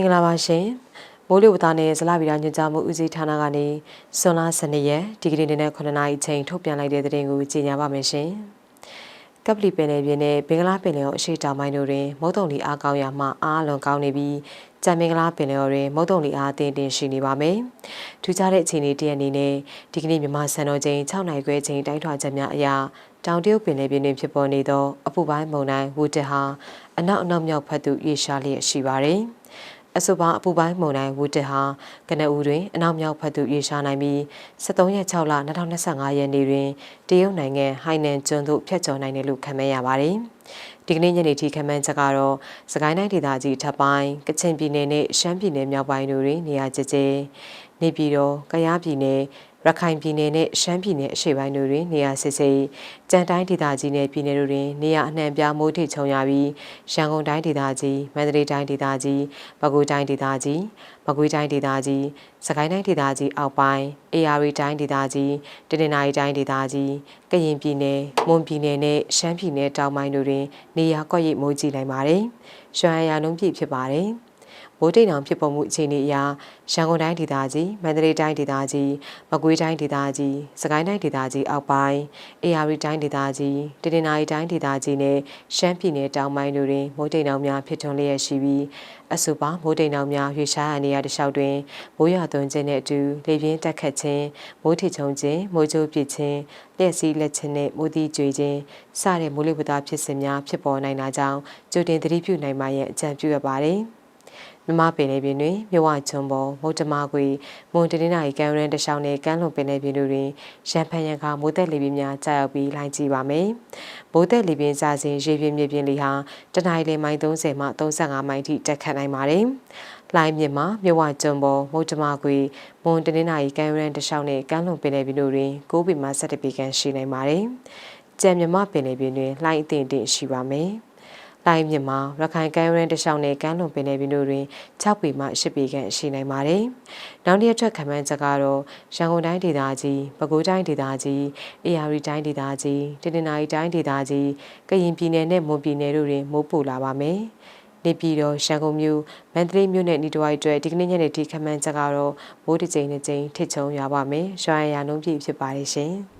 င်္ဂလာပါရှင်မိုးလေဝသနဲ့ဇလဗီရာညွှန်ကြားမှုဦးစီးဌာနကနေစွန်လ12ရက်ဒီကနေ့နေ့နဲ့9နာရီချိန်ထုတ်ပြန်လိုက်တဲ့သတင်းကိုကြေညာပါမယ်ရှင်ကပလီပင်လယ်ပြင်နဲ့ဘင်္ဂလားပင်လယ်အော်အရှိတောင်ပိုင်းတို့တွင်မုတ်တုံလီအားကောင်းရာမှအားလွန်ကောင်းနေပြီးကြံမင်္ဂလာပင်လယ်အော်တွင်မုတ်တုံလီအားအသင့်တင်ရှိနေပါမယ်။ထူးခြားတဲ့အခြေအနေတရက်အနေနဲ့ဒီကနေ့မြန်မာစံတော်ချိန်6နိုင်ခွဲချိန်တိုင်းထွာချက်များအရာတောင်တရုတ်ပင်လယ်ပြင်တွင်ဖြစ်ပေါ်နေသောအပူပိုင်းမုန်တိုင်းဝူတက်ဟာအနောက်အနောက်မြောက်ဖက်သို့ရေရှားလျက်ရှိပါတယ်။ အဆိုပါအပူပိုင်းမုန်တိုင်းဝူတက်ဟာကနအူတွင်အနောက်မြောက်ဖက်သို့ရေရှားနိုင်ပြီး73ရက်6လ2025ရက်နေ့တွင်တရုတ်နိုင်ငံဟိုင်နန်ကျွန်းသို့ဖြတ်ကျော်နိုင်တယ်လို့ခန့်မှန်းရပါတယ်။ဒီကနေ့ညနေထိခန့်မှန်းချက်ကတော့စကိုင်းတိုင်းဒေသကြီးထပ်ပိုင်းကချင်ပြည်နယ်နဲ့ရှမ်းပြည်နယ်မြောက်ပိုင်းတို့တွင်နေရာကျကျ နေပြည်တော်ကယားပြည်နယ်ရခိုင်ပြည်နယ်နဲ့ရှမ်းပြည်နယ်အရှေ့ပိုင်းတို့တွင်နေရာစစ်စစ်ကြံတိုင်းဒေသကြီးနဲ့ပြည်နယ်တို့တွင်နေရာအနှံ့ပြားမိုးထိပ်ချုံရပြီးရန်ကုန်တိုင်းဒေသကြီးမန္တလေးတိုင်းဒေသကြီးပဲခူးတိုင်းဒေသကြီးမကွေးတိုင်းဒေသကြီးစကိုင်းတိုင်းဒေသကြီးအောက်ပိုင်းအေရရီတိုင်းဒေသကြီးတနင်္သာရီတိုင်းဒေသကြီးကရင်ပြည်နယ်မွန်ပြည်နယ်နဲ့ရှမ်းပြည်နယ်တောင်ပိုင်းတို့တွင်နေရာကွက်ရိပ်မိုးကြီးနိုင်ပါတယ်။ရွှမ်းရနှုန်းပြည့်ဖြစ်ပါတယ်။ မိုးတိမ်တောင်ဖြစ်ပေါ်မှုအခြေအနေအရရန်ကုန်တိုင်းဒေသကြီးမန္တလေးတိုင်းဒေသကြီးမကွေးတိုင်းဒေသကြီးစကိုင်းတိုင်းဒေသကြီးအောက်ပိုင်းအေရရီတိုင်းဒေသကြီးတနင်္သာရီတိုင်းဒေသကြီးနဲ့ရှမ်းပြည်နယ်တောင်ပိုင်းတို့တွင်မိုးတိမ်တောင်များဖြစ်ထွန်းလျက်ရှိပြီးအဆိုပါမိုးတိမ်တောင်များရွေရှားအနေရတလျှောက်တွင်မိုးရွာသွန်းခြင်းနဲ့အတူလေပြင်းတက်ခတ်ခြင်းမိုးထချုံခြင်းမိုးကြိုးပစ်ခြင်းလျှက်စီးလက်ခြင်းနဲ့မိုးတိကျွေခြင်းစတဲ့မိုးလေဝသဖြစ်စဉ်များဖြစ်ပေါ်နိုင်တာကြောင့်ကြိုတင်သတိပြုနိုင်မှရန်အကြံပြုရပါတယ်။ မြမပင်လေးပင်တွင်မြဝချုံပေါ်မုတ်တမခွေမွန်တနင်္လာရီကံရန်တရှောင်းနဲ့ကမ်းလွန်ပင်လေးပင်တို့တွင်ရန်ဖန်ရန်ခါမိုးသက်လေပြင်းများကြာရောက်ပြီးလိုင်းကြည့်ပါမယ်။မိုးသက်လေပြင်းစာစဉ်ရေပြင်းမြေပြင်းလေဟာတနင်္လာရီမိုင်30မှ35မိုင်ထိတက်ခတ်နိုင်ပါတယ်။လိုင်းမြစ်မှာမြဝကျုံပေါ်မုတ်တမခွေမွန်တနင်္လာရီကံရန်တရှောင်းနဲ့ကမ်းလွန်ပင်လေးပင်တို့တွင်9ပေမှ17ပေခန့်ရှိနိုင်ပါတယ်။ကြံမြမပင်လေးပင်တွင်လိုင်းအထင်တင်ရှိပါမယ်။ လိုင်းမြစ်မှာရခိုင်ကမ်းရိုးတန်းတစ်လျှောက်နဲ့ကမ်းလွန်ပင်လယ်ပြင်တို့တွင်6ပေမှ10ပေခန့်ရှိနိုင်ပါတယ်။နောက်တစ်ရက်ထွက်ခန့်မှန်းချက်ကတော့ရန်ကုန်တိုင်းဒေသကြီး၊ပဲခူးတိုင်းဒေသကြီး၊အေရရီတိုင်းဒေသကြီး၊တနင်္သာရီတိုင်းဒေသကြီး၊ကရင်ပြည်နယ်နဲ့မွန်ပြည်နယ်တို့တွင်မိုးပိုလာပါမယ်။နေပြည်တော်ရန်ကုန်မြို့မန္တလေးမြို့နဲ့ဤတဝိုက်အတွက်ဒီကနေ့ညနေထိခန့်မှန်းချက်ကတော့မိုးတစ်ကြိမ်နှစ်ကြိမ်ထစ်ချုံရွာပါမယ်။ရွှာရံနှုန်းပြည့်ဖြစ်ပါတယ်ရှင်။